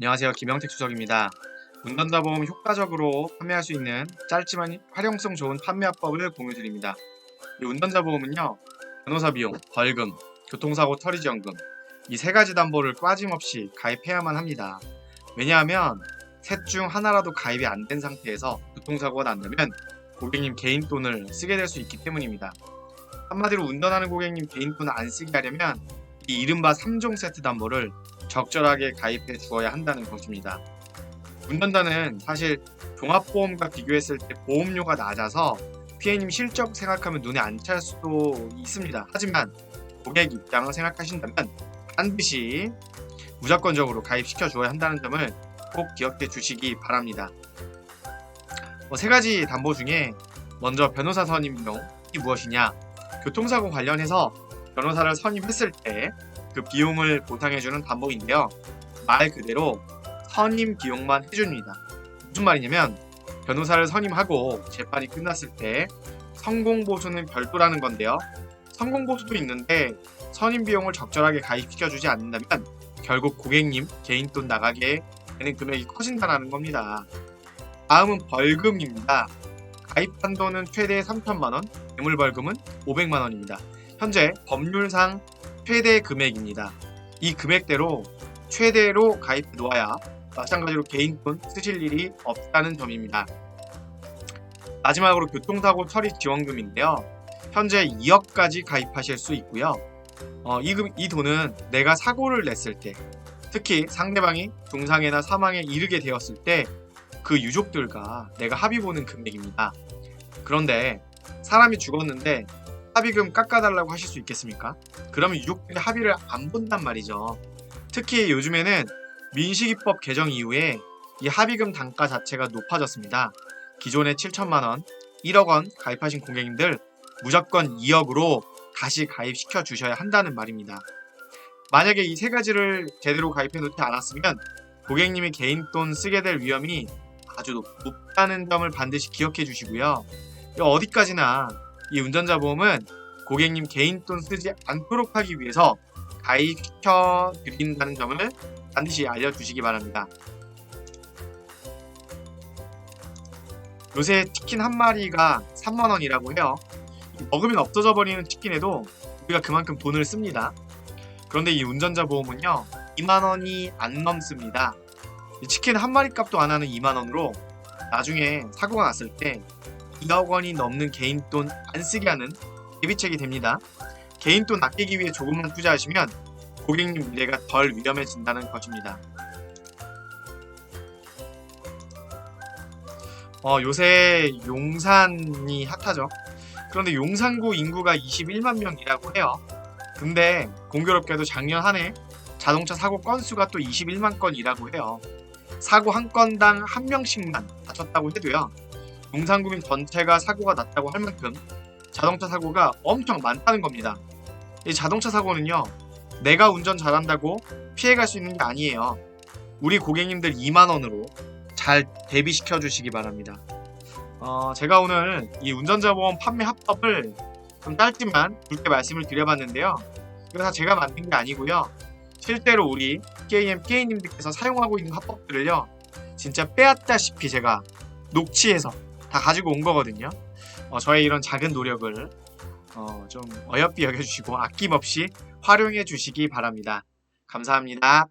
안녕하세요. 김영택 수석입니다. 운전자 보험 효과적으로 판매할 수 있는 짧지만 활용성 좋은 판매화법을 공유드립니다. 이 운전자 보험은요, 변호사 비용, 벌금, 교통사고 처리 지원금 이 세 가지 담보를 빠짐없이 가입해야만 합니다. 왜냐하면 셋 중 하나라도 가입이 안 된 상태에서 교통사고가 난다면 고객님 개인 돈을 쓰게 될 수 있기 때문입니다. 한마디로 운전하는 고객님 개인 돈을 안 쓰게 하려면 이 이른바 3종 세트 담보를 적절하게 가입해 주어야 한다는 것입니다. 운전자는 사실 종합보험과 비교했을 때 보험료가 낮아서 피해님 실적 생각하면 눈에 안 찰 수도 있습니다. 하지만 고객 입장을 생각하신다면 반드시 무조건적으로 가입시켜 주어야 한다는 점을 꼭 기억해 주시기 바랍니다. 뭐 세 가지 담보 중에 먼저 변호사 선임 비용이 무엇이냐? 교통사고 관련해서 변호사를 선임했을 때 그 비용을 보상해주는 담보인데요. 말 그대로 선임 비용만 해줍니다. 무슨 말이냐면 변호사를 선임하고 재판이 끝났을 때 성공 보수는 별도라는 건데요. 성공 보수도 있는데 선임 비용을 적절하게 가입시켜주지 않는다면 결국 고객님 개인 돈 나가게 되는 금액이 커진다는 겁니다. 다음은 벌금입니다. 가입 한도는 최대 3천만 원, 뇌물 벌금은 500만 원입니다. 현재 법률상 최대 금액입니다. 이 금액대로 최대로 가입해 놓아야 마찬가지로 개인 돈 쓰실 일이 없다는 점입니다. 마지막으로 교통사고 처리 지원금인데요. 현재 2억까지 가입하실 수 있고요. 어, 이, 금, 이 돈은 내가 사고를 냈을 때, 특히 상대방이 중상해나 사망에 이르게 되었을 때 그 유족들과 내가 합의 보는 금액입니다. 그런데 사람이 죽었는데 합의금 깎아달라고 하실 수 있겠습니까? 그러면 유족들이 합의를 안 본단 말이죠. 특히 요즘에는 민식이법 개정 이후에 이 합의금 단가 자체가 높아졌습니다. 기존에 7천만 원, 1억 원 가입하신 고객님들 무조건 2억으로 다시 가입시켜 주셔야 한다는 말입니다. 만약에 이 세 가지를 제대로 가입해 놓지 않았으면 고객님이 개인 돈 쓰게 될 위험이 아주 높, 높다는 점을 반드시 기억해 주시고요. 어디까지나 이 운전자 보험은 고객님 개인 돈 쓰지 않도록 하기 위해서 가입시켜 드린다는 점을 반드시 알려주시기 바랍니다. 요새 치킨 한 마리가 3만원이라고 해요. 먹으면 없어져 버리는 치킨에도 우리가 그만큼 돈을 씁니다. 그런데 이 운전자 보험은요, 2만원이 안 넘습니다. 이 치킨 한 마리 값도 안 하는 2만원으로 나중에 사고가 났을 때 2억 원이 넘는 개인 돈 안 쓰게 하는 대비책이 됩니다. 개인 돈 아끼기 위해 조금만 투자하시면 고객님 미래가 덜 위험해진다는 것입니다. 어, 요새 용산이 핫하죠. 그런데 용산구 인구가 21만 명이라고 해요. 근데 공교롭게도 작년 한 해 자동차 사고 건수가 또 21만 건이라고 해요. 사고 한 건당 한 명씩만 다쳤다고 해도요. 용산구민 전체가 사고가 났다고 할 만큼 자동차 사고가 엄청 많다는 겁니다. 이 자동차 사고는요, 내가 운전 잘한다고 피해갈 수 있는 게 아니에요. 우리 고객님들 2만원으로 잘 대비시켜 주시기 바랍니다. 어, 제가 오늘 이 운전자 보험 판매 합법을 좀 짧지만 굵게 말씀을 드려봤는데요. 이거 다 제가 만든 게 아니고요. 실제로 우리 게임 게임님들께서 사용하고 있는 합법들을요, 진짜 빼앗다시피 제가 녹취해서 다 가지고 온 거거든요. 어, 저의 이런 작은 노력을 어, 좀 어여삐 여겨주시고 아낌없이 활용해 주시기 바랍니다. 감사합니다.